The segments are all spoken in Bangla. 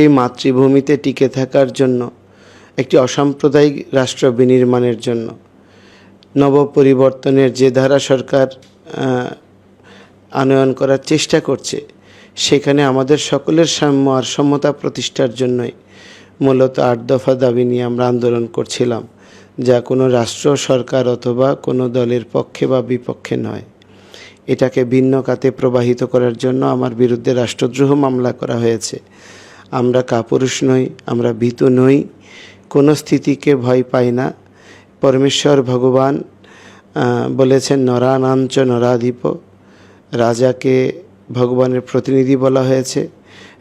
সেই মাতৃভূমিতে টিকে থাকার জন্য, একটি অসাম্প্রদায়িক রাষ্ট্র বিনির্মাণের জন্য। নব পরিবর্তনের যে ধারা সরকার আনয়ন করার চেষ্টা করছে, সেখানে আমাদের সকলের সাম্য আর সমতা প্রতিষ্ঠার জন্যই মূলত আট দফা দাবি নিয়ে আমরা আন্দোলন করছিলাম, যা কোনো রাষ্ট্র, সরকার অথবা কোনো দলের পক্ষে বা বিপক্ষে নয়। এটাকে ভিন্ন খাতে প্রবাহিত করার জন্য আমার বিরুদ্ধে রাষ্ট্রদ্রোহ মামলা করা হয়েছে। আমরা কাপুরুষ নই, আমরা ভীত নই। কোনো স্থিতিকে ভয় পাই না। পরমেশ্বর ভগবান বলেছেন, নরানাঞ্চ নরাধিপ রাজাকে ভগবানের প্রতিনিধি বলা হয়েছে।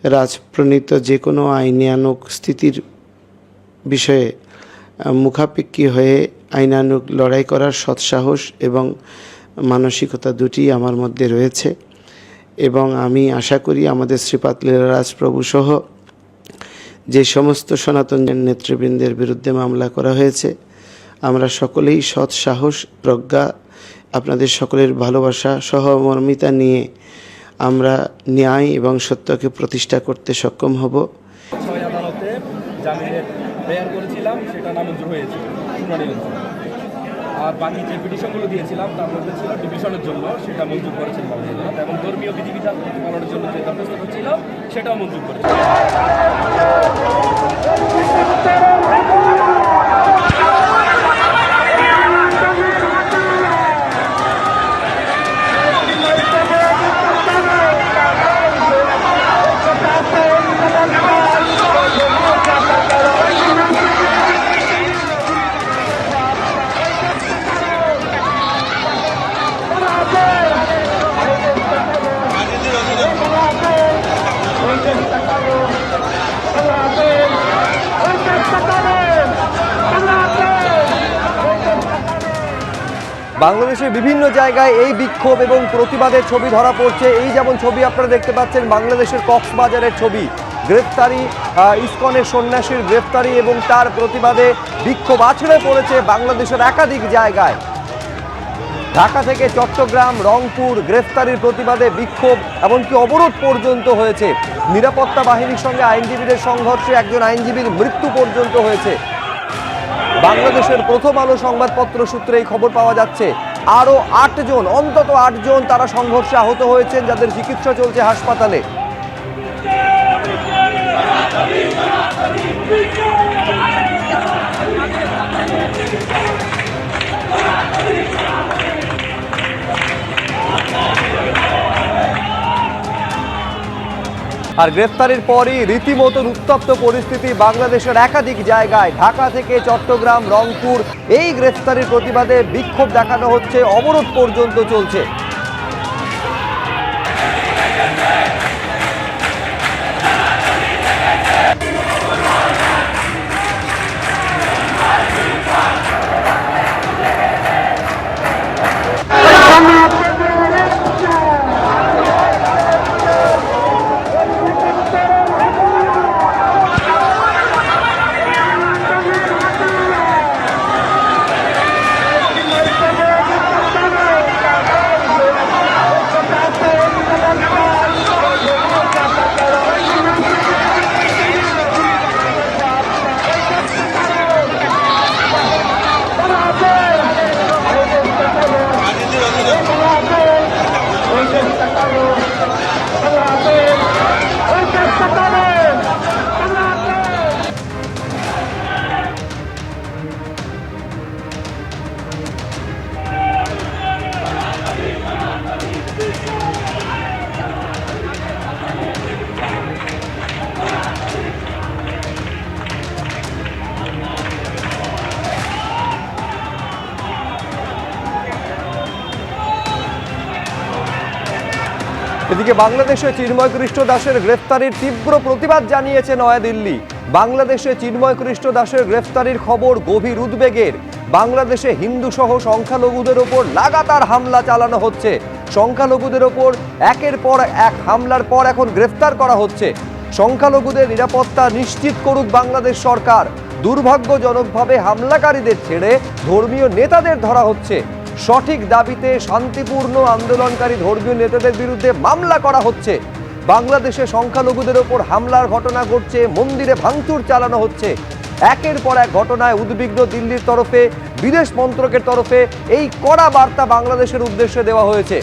রাজপ্রণীত যে কোনো আইনানুক স্থিতির বিষয়ে মুখাপেক্ষী হয়ে আইনানুক লড়াই করার সৎসাহস এবং মানসিকতা দুটি আমার মধ্যে রয়েছে। এবং আমি আশা করি আমাদের শ্রীপাদ লীলারাজ প্রভু সহ যে সমস্ত সনাতন নেতৃবৃন্দের বিরুদ্ধে মামলা করা হয়েছে, আমরা সকলেই সৎ সাহস, প্রজ্ঞা, আপনাদের সকলের ভালোবাসা সহমর্মিতা নিয়ে আমরা ন্যায় এবং সত্যকে প্রতিষ্ঠা করতে সক্ষম হব। জামিনের করেছিলাম সেটা হয়েছে। আর বাকি যে পিটিশনগুলো দিয়েছিলাম, তার মধ্যে ছিল ডিভিশনের জন্য, সেটা মঞ্জুর করেছেন এবং ধর্মীয় বিধিবিধান পালনের জন্য যে দরখাস্ত ছিল সেটাও মঞ্জুর করেছে বাংলাদেশের বিভিন্ন জায়গায় এই বিক্ষোভ এবং প্রতিবাদের ছবি ধরা পড়ছে। এই যেমন ছবি আপনারা দেখতে পাচ্ছেন, বাংলাদেশের কক্সবাজারের ছবি। গ্রেফতারি ইস্কনের সন্ন্যাসীর গ্রেফতারি এবং তার প্রতিবাদে বিক্ষোভ আছড়ে পড়েছে বাংলাদেশের একাধিক জায়গায়। ঢাকা থেকে চট্টগ্রাম, রংপুর গ্রেফতারির প্রতিবাদে বিক্ষোভ, এমনকি অবরোধ পর্যন্ত হয়েছে। নিরাপত্তা বাহিনীর সঙ্গে আইনজীবীদের সংঘর্ষে একজন আইনজীবীর মৃত্যু পর্যন্ত হয়েছে। বাংলাদেশের প্রথম আলো সংবাদপত্র সূত্রে এই খবর পাওয়া যাচ্ছে, আরও আটজন অন্তত আটজন তারা সংঘর্ষে আহত হয়েছেন যাদের চিকিৎসা চলছে হাসপাতালে। আর গ্রেফতারের পরই রীতিমতন উত্তপ্ত পরিস্থিতি বাংলাদেশের একাধিক জায়গায়। ঢাকা থেকে চট্টগ্রাম, রংপুর, এই গ্রেফতারির প্রতিবাদে বিক্ষোভ দেখানো হচ্ছে, অবরোধ পর্যন্ত চলছে। এদিকে বাংলাদেশে চিন্ময় কৃষ্ণ দাসের গ্রেফতারির তীব্র প্রতিবাদ জানিয়েছে নয়াদিল্লি। বাংলাদেশে চিন্ময় কৃষ্ণ দাসের গ্রেফতারির খবর গভীর উদ্বেগের। বাংলাদেশে হিন্দু সহ সংখ্যালঘুদের ওপর লাগাতার হামলা চালানো হচ্ছে। সংখ্যালঘুদের ওপর একের পর এক হামলার পর এখন গ্রেফতার করা হচ্ছে। সংখ্যালঘুদের নিরাপত্তা নিশ্চিত করুক বাংলাদেশ সরকার। দুর্ভাগ্যজনকভাবে হামলাকারীদের ছেড়ে ধর্মীয় নেতাদের ধরা হচ্ছে। সঠিক দাবিতে শান্তিপূর্ণ আন্দোলনকারী ধর্মীয় নেতাদের বিরুদ্ধে মামলা করা হচ্ছে। বাংলাদেশে সংখ্যালঘুদের ওপর হামলার ঘটনা ঘটছে, মন্দিরে ভাঙচুর চালানো হচ্ছে। একের পর এক ঘটনায় উদ্বিগ্ন দিল্লির তরফে, বিদেশ মন্ত্রকের তরফে এই কড়া বার্তা বাংলাদেশের উদ্দেশ্যে দেওয়া হয়েছে।